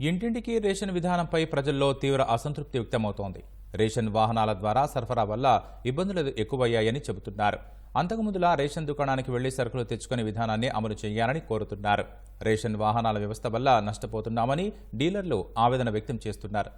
ఇంటింటికి రేషన్ విధానంపై ప్రజల్లో తీవ్ర అసంతృప్తి వ్యక్తమవుతోంది. రేషన్ వాహనాల ద్వారా సరఫరా వల్ల ఇబ్బందులు ఎక్కువయ్యాయని చెబుతున్నారు. అంతకుముందులా రేషన్ దుకాణానికి వెళ్ళి సరుకులు తెచ్చుకునే విధానాన్ని అమలు చేయాలని కోరుతున్నారు. రేషన్ వాహనాల వ్యవస్థ వల్ల నష్టపోతున్నామని డీలర్లు ఆవేదన వ్యక్తం చేస్తున్నారు.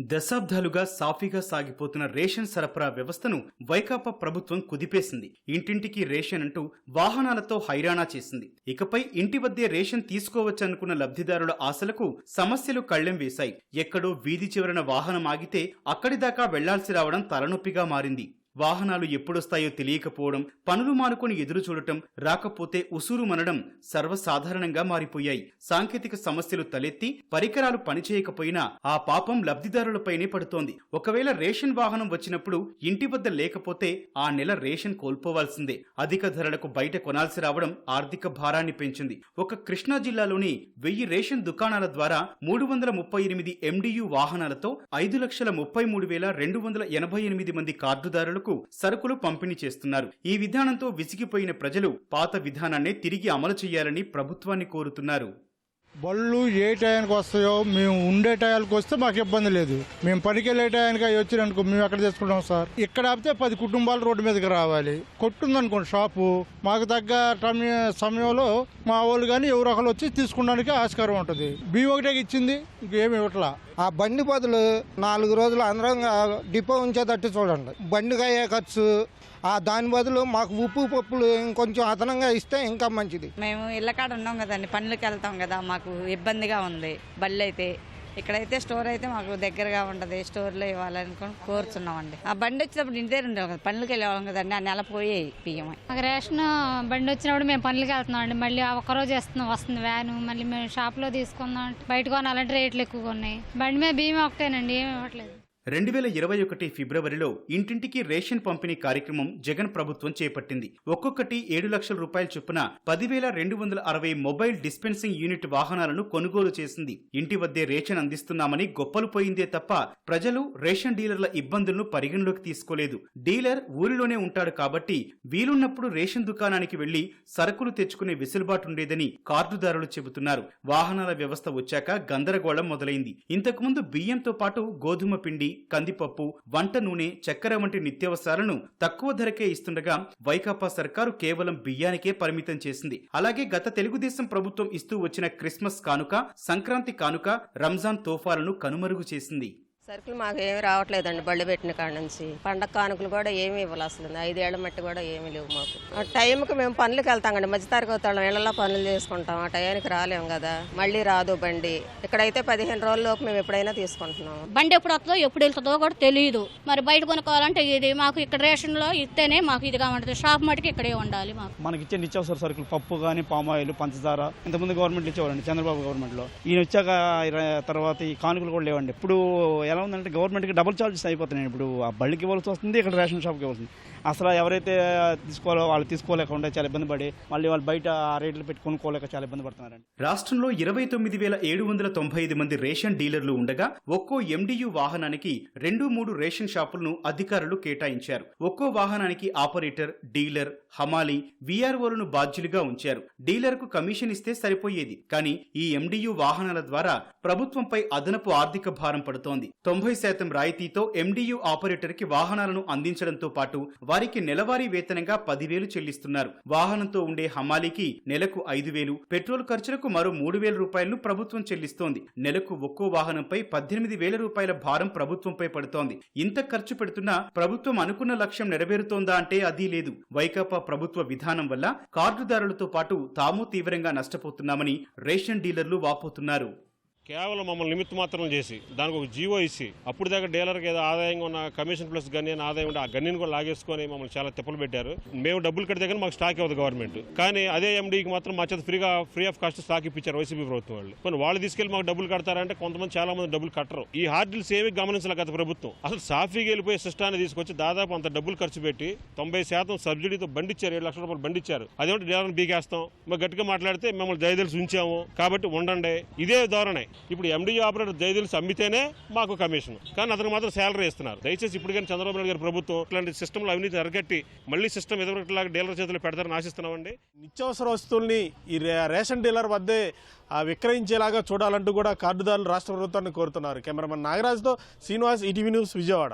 దశాబ్దాలుగా సాఫీగా సాగిపోతున్న రేషన్ సరఫరా వ్యవస్థను వైకాపా ప్రభుత్వం కుదిపేసింది. ఇంటింటికి రేషన్ అంటూ వాహనాలతో హైరాణా చేసింది. ఇకపై ఇంటి వద్దే రేషన్ తీసుకోవచ్చనుకున్న లబ్ధిదారుల ఆశలకు సమస్యలు కళ్ళెం వేశాయి. ఎక్కడో వీధి చివరన వాహనం ఆగితే అక్కడిదాకా వెళ్ళాల్సి రావడం తలనొప్పిగా మారింది. వాహనాలు ఎప్పుడొస్తాయో తెలియకపోవడం పనులు మానుకొని ఎదురు చూడటం రాకపోతే ఉసూరు మనడం సర్వసాధారణంగా మారిపోయాయి. సాంకేతిక సమస్యలు తలెత్తి పరికరాలు పనిచేయకపోయినా ఆ పాపం లబ్ధిదారులపైనే పడుతోంది. ఒకవేళ రేషన్ వాహనం వచ్చినప్పుడు ఇంటి వద్ద లేకపోతే ఆ నెల రేషన్ కోల్పోవాల్సిందే. అధిక ధరలకు బయట కొనాల్సి రావడం ఆర్థిక భారాన్ని పెంచింది. ఒక కృష్ణా జిల్లాలోని వెయ్యి రేషన్ దుకాణాల ద్వారా మూడు వందల ముప్పై ఎనిమిది ఎండియు వాహనాలతో ఐదు లక్షల ముప్పై మూడు వేల రెండు వందల ఎనభై ఎనిమిది మంది కార్డుదారులకు సరుకులు పంపిణీ చేస్తున్నారు. ఈ విధానంతో విసిగిపోయిన ప్రజలు పాత విధానాన్ని తిరిగి అమలు చేయాలని ప్రభుత్వాన్ని కోరుతున్నారు. బళ్ళు ఏ టయానికి వస్తాయో మేము ఉండే టయానికి వస్తే మాకు ఇబ్బంది లేదు. మేము పనికి వెళ్ళే టయానికి అవి వచ్చిరనుకో మేము ఎక్కడ తెచ్చుకుంటాం సార్? ఇక్కడ ఆపితే పది కుటుంబాలు రోడ్డు మీదకి రావాలి. కొట్టుందనుకోండి షాపు. మాకు తగ్గ సమయంలో మా వాళ్ళు కానీ ఎవరొకరు వచ్చి తీసుకోవడానికి ఆస్కారం ఉంటుంది. బి ఒకటే ఇచ్చింది ఇంకేమి ఇవ్వట్లా. ఆ బండి బదులు నాలుగు రోజులు అందరం డిపో ఉంచేటట్టు చూడండి. బండికి అయ్యే ఖర్చు ఆ దాని బదులు మాకు ఉప్పు పప్పులు ఇంకొంచెం అదనంగా ఇస్తే ఇంకా మంచిది. మేము ఇళ్ళకాడ ఉన్నాం కదండి పనులకు వెళ్తాం కదా మాకు ఇబ్బందిగా ఉంది బళ్ళు అయితే. ఇక్కడైతే స్టోర్ అయితే మాకు దగ్గరగా ఉంటుంది. స్టోర్లో ఇవ్వాలనుకుని కోరుచున్నామండి. ఆ బండి వచ్చినప్పుడు ఇంటి దగ్గర ఉండేవాళ్ళం కదా పనులకు వెళ్ళేవాళ్ళం కదండి ఆ నెల పోయేవి బియ్యం మాకు రేషన్ బండి వచ్చినప్పుడు మేము పనులకి వెళ్తున్నాం అండి. మళ్ళీ ఆ ఒక్కరోజు వస్తున్నాం వస్తుంది వ్యాను మళ్ళీ మేము షాప్లో తీసుకుందాం అంటే బయట కొనాలంటే రేట్లు ఎక్కువగా ఉన్నాయి. బండి మీద బియ్యం ఒకటేనండి ఏమి ఇవ్వట్లేదు. రెండు వేల ఇరవై ఒకటి ఫిబ్రవరిలో ఇంటింటికి రేషన్ పంపిణీ కార్యక్రమం జగన్ ప్రభుత్వం చేపట్టింది. ఒక్కొక్కటి ఏడు లక్షల రూపాయల చొప్పున పదివేల రెండు వందల అరవై మొబైల్ డిస్పెన్సింగ్ యూనిట్ వాహనాలను కొనుగోలు చేసింది. ఇంటి వద్దే రేషన్ అందిస్తున్నామని గొప్పలు పోయిందే తప్ప ప్రజలు రేషన్ డీలర్ల ఇబ్బందులను పరిగణలోకి తీసుకోలేదు. డీలర్ ఊరిలోనే ఉంటాడు కాబట్టి వీలున్నప్పుడు రేషన్ దుకాణానికి వెళ్ళి సరుకులు తెచ్చుకునే వెసులుబాటుండేదని కార్డుదారులు చెబుతున్నారు. వాహనాల వ్యవస్థ వచ్చాక గందరగోళం మొదలైంది. ఇంతకుముందు బియ్యంతో పాటు గోధుమ పిండి కందిపప్పు వంట నూనె చక్కెర వంటి నిత్యావసరాలను తక్కువ ధరకే ఇస్తుండగా వైకాపా సర్కారు కేవలం బియ్యానికే పరిమితం చేసింది. అలాగే గత తెలుగుదేశం ప్రభుత్వం ఇస్తూ వచ్చిన క్రిస్మస్ కానుక సంక్రాంతి కానుక రంజాన్ తోఫాలను కనుమరుగు చేసింది. సరుకులు మాకు ఏమి రావట్లేదండి బళ్ళు పెట్టిన కాడ నుంచి. పండగ కానుకలు కూడా ఏమీ ఇవ్వాలి అసలు. ఐదేళ్ళ మట్టి కూడా ఏమీ లేవు మాకు. ఆ టైంకి మేము పనులకు వెళ్తామండి మధ్య తరగతి వాళ్ళం ఇళ్ళలో పనులు చేసుకుంటాం. ఆ టయానికి రాలేము కదా. మళ్ళీ రాదు బండి. ఇక్కడైతే పదిహేను రోజుల్లోపు మేము ఎప్పుడైనా తీసుకుంటున్నాం. బండి ఎప్పుడు వస్తుందో ఎప్పుడు వెళ్తుందో కూడా తెలియదు మరి బయట కొనుక్కోవాలంటే ఇది మాకు ఇక్కడ రేషన్లో ఇస్తేనే మాకు ఇదిగా ఉంటుంది షాప్ మటుకు ఇక్కడే ఉండాలి మాకు. మనకి ఇచ్చే నిత్యావసర సరుకులు పప్పు కానీ పామాయిల్ పంచదార. ఇంతకుముందు గవర్నమెంట్ ఇచ్చేవారండి చంద్రబాబు గవర్నమెంట్లో. ఈయన వచ్చాక తర్వాత ఈ కానుకలు కూడా లేవండి. ఇప్పుడు ఎలా ఉందంటే గవర్నమెంట్కి డబుల్ ఛార్జెస్ అయిపోతున్నాయి. ఇప్పుడు ఆ బళ్ళకి ఇవ్వాల్సి వస్తుంది ఇక్కడ రేషన్ షాప్కి ఇవ్వాల్సింది అసలు ఎవరైతే తీసుకోవాలో వాళ్ళు తీసుకోలేకుండా చాలా ఇబ్బంది పడి మళ్ళీ వాళ్ళు బయట ఆ రేట్లు పెట్టి కొనుక్కోలేక చాలా ఇబ్బంది పడుతున్నారండి. రాష్ట్రంలో ఇరవై తొమ్మిది వేల ఏడు వందల తొంభై ఐదు మంది రేషన్ డీలర్లు ఉండగా ఒక్కో ఎండియు వాహనానికి రెండు మూడు రేషన్ షాపులను అధికారులు కేటాయించారు. ఒక్కో వాహనానికి ఆపరేటర్ డీలర్ హమాలి వీఆర్ఓలను బాధ్యులుగా ఉంచారు. డీలర్కు కమిషన్ ఇస్తే సరిపోయేది. కానీ ఈ ఎండియు వాహనాల ద్వారా ప్రభుత్వంపై అదనపు ఆర్థిక భారం పడుతోంది. తొంభై శాతం రాయితీతో ఎండియు ఆపరేటర్కి వాహనాలను అందించడంతో పాటు వారికి నెలవారీ వేతనంగా పదివేలు చెల్లిస్తున్నారు. వాహనంతో ఉండే హమాలీకి నెలకు ఐదు వేలు పెట్రోల్ ఖర్చులకు మరో మూడు వేల రూపాయలను ప్రభుత్వం చెల్లిస్తోంది. నెలకు ఒక్కో వాహనంపై పద్దెనిమిది వేల రూపాయల భారం ప్రభుత్వంపై పడుతోంది. ఇంత ఖర్చు పెడుతున్నా ప్రభుత్వం అనుకున్న లక్ష్యం నెరవేరుతోందా అంటే అది లేదు. వైకాపా ప్రభుత్వ విధానం వల్ల కార్డుదారులతో పాటు తాము తీవ్రంగా నష్టపోతున్నామని రేషన్ డీలర్లు వాపోతున్నారు. కేవలం మమ్మల్ని నిమిత్త మాత్రం చేసి దానికి ఒక జీవో ఇచ్చి అప్పుడు దాకా డీలర్కి ఏదో ఆదాయంగా ఉన్న కమిషన్ ప్లస్ గన్ని అని ఆదాయం ఉంటే ఆ గన్నిని కూడా లాగేసుకొని మమ్మల్ని చాలా తిప్పలు పెట్టారు. మేము డబ్బులు కడితే కానీ మాకు స్టాక్ ఇవ్వదు గవర్నమెంట్. కానీ అదే ఎండీకి మాత్రం మా చేత ఫ్రీగా ఫ్రీ ఆఫ్ కాస్ట్ స్టాక్ ఇప్పించారు వైసీపీ ప్రభుత్వం వాళ్ళు. కొన్ని వాళ్ళు తీసుకెళ్ళి మాకు డబ్బులు కడతారంటే కొంతమంది చాలా మంది డబ్బులు కట్టరు. ఈ హార్డిల్స్ ఏమి గమనించాలి గత ప్రభుత్వం. అసలు సాఫీగా వెళ్ళిపోయే సిస్టాన్ని తీసుకొచ్చి దాదాపు అంత డబ్బులు ఖర్చు పెట్టి తొంభై శాతం సబ్సిడీతో బండి ఇచ్చారు ఏడు లక్షల రూపాయలు బండిచ్చారు. అదేమంటే డీలర్ని బీకేస్తాం. మేము గట్టిగా మాట్లాడితే మిమ్మల్ని దయదలిసి ఉంచాము. కాబట్టి ఉండండి. ఇదే ధోరణే. ఇప్పుడు ఎండీ ఆపరేటర్ జయదిల్స్ అమ్మితేనే మాకు కమిషన్ కానీ అతనికి మాత్రం శాలరీ ఇస్తున్నారు. దయచేసి ఇప్పుడు కానీ చంద్రబాబు నాయుడు గారి ప్రభుత్వం ఇట్లాంటి సిస్టమ్లు అవినీతి అరగట్టి మళ్ళీ సిస్టమ్ ఎదురులాగా డీలర్ చేతులు పెడతారని ఆశిస్తున్నామండి. నిత్యావసర వస్తువుల్ని ఈ రే- రేషన్ డీలర్ వద్దే విక్రయించేలాగా చూడాలంటూ కూడా కార్డుదారులు రాష్ట్ర ప్రభుత్వాన్ని కోరుతున్నారు. కెమెరామెన్ నాగరాజ్తో శ్రీనివాస్ ఈటీవీ న్యూస్ విజయవాడ.